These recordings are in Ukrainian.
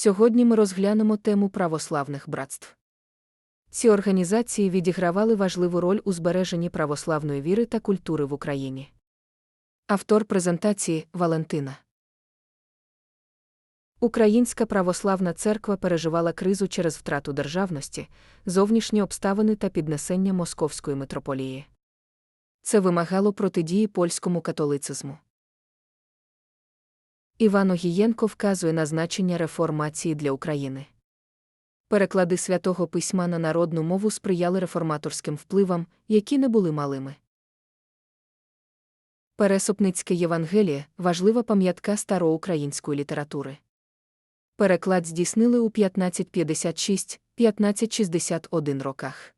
Сьогодні ми розглянемо тему православних братств. Ці організації відігравали важливу роль у збереженні православної віри та культури в Україні. Автор презентації Валентина. Українська православна церква переживала кризу через втрату державності, зовнішні обставини та піднесення московської митрополії. Це вимагало протидії польському католицизму. Іван Огієнко вказує на значення реформації для України. Переклади святого письма на народну мову сприяли реформаторським впливам, які не були малими. Пересопницьке Євангеліє важлива пам'ятка староукраїнської літератури. Переклад здійснили у 1556-1561 роках.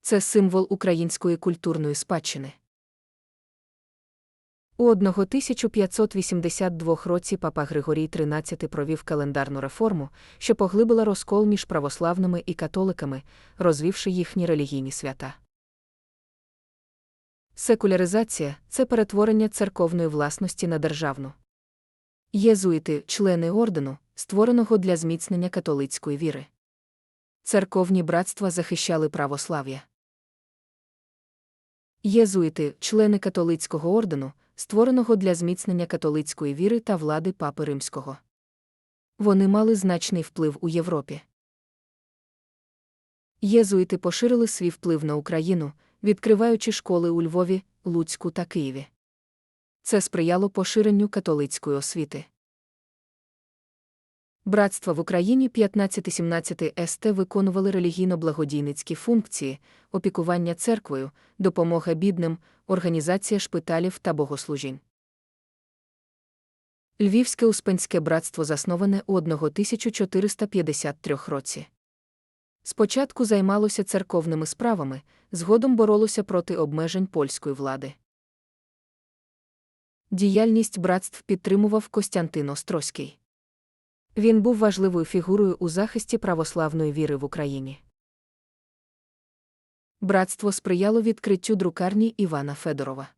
Це символ української культурної спадщини. У 1582 році папа Григорій XIII провів календарну реформу, що поглибила розкол між православними і католиками, розвівши їхні релігійні свята. Секуляризація це перетворення церковної власності на державну. Єзуїти, члени ордену, створеного для зміцнення католицької віри. Церковні братства захищали православ'я. Єзуїти, члени католицького ордену, створеного для зміцнення католицької віри та влади Папи Римського. Вони мали значний вплив у Європі. Єзуїти поширили свій вплив на Україну, відкриваючи школи у Львові, Луцьку та Києві. Це сприяло поширенню католицької освіти. Братства в Україні 15-17 ст виконували релігійно-благодійницькі функції, опікування церквою, допомога бідним, організація шпиталів та богослужінь. Львівське Успенське братство засноване у 1453 році. Спочатку займалося церковними справами, згодом боролося проти обмежень польської влади. Діяльність братств підтримував Костянтин Острозький. Він був важливою фігурою у захисті православної віри в Україні. Братство сприяло відкриттю друкарні Івана Федорова.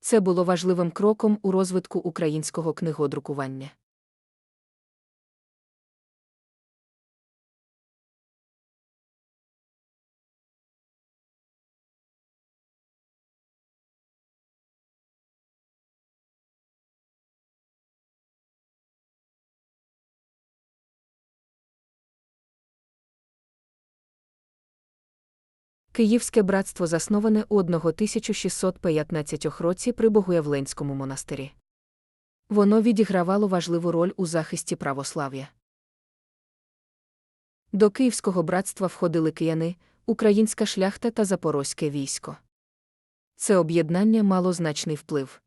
Це було важливим кроком у розвитку українського книгодрукування. Київське братство засноване у 1615 році при Богоявленському монастирі. Воно відігравало важливу роль у захисті православ'я. До Київського братства входили кияни, українська шляхта та запорозьке військо. Це об'єднання мало значний вплив.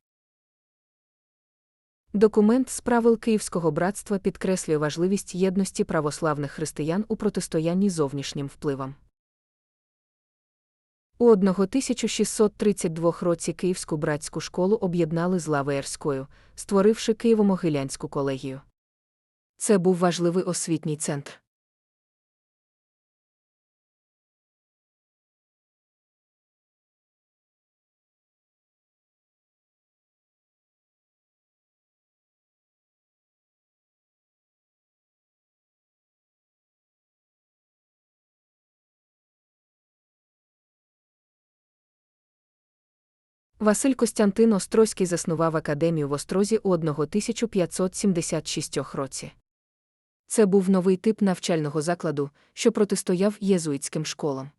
Документ з правил Київського братства підкреслює важливість єдності православних християн у протистоянні зовнішнім впливам. У 1632 році Київську братську школу об'єднали з Лаверською, створивши Києво-Могилянську колегію. Це був важливий освітній центр. Василь Костянтин Острозький заснував академію в Острозі у 1576 році. Це був новий тип навчального закладу, що протистояв єзуїтським школам.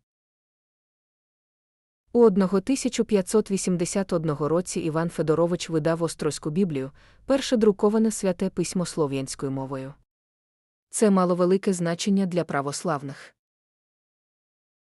У 1581 році Іван Федорович видав Острозьку Біблію, перше друковане святе письмо слов'янською мовою. Це мало велике значення для православних.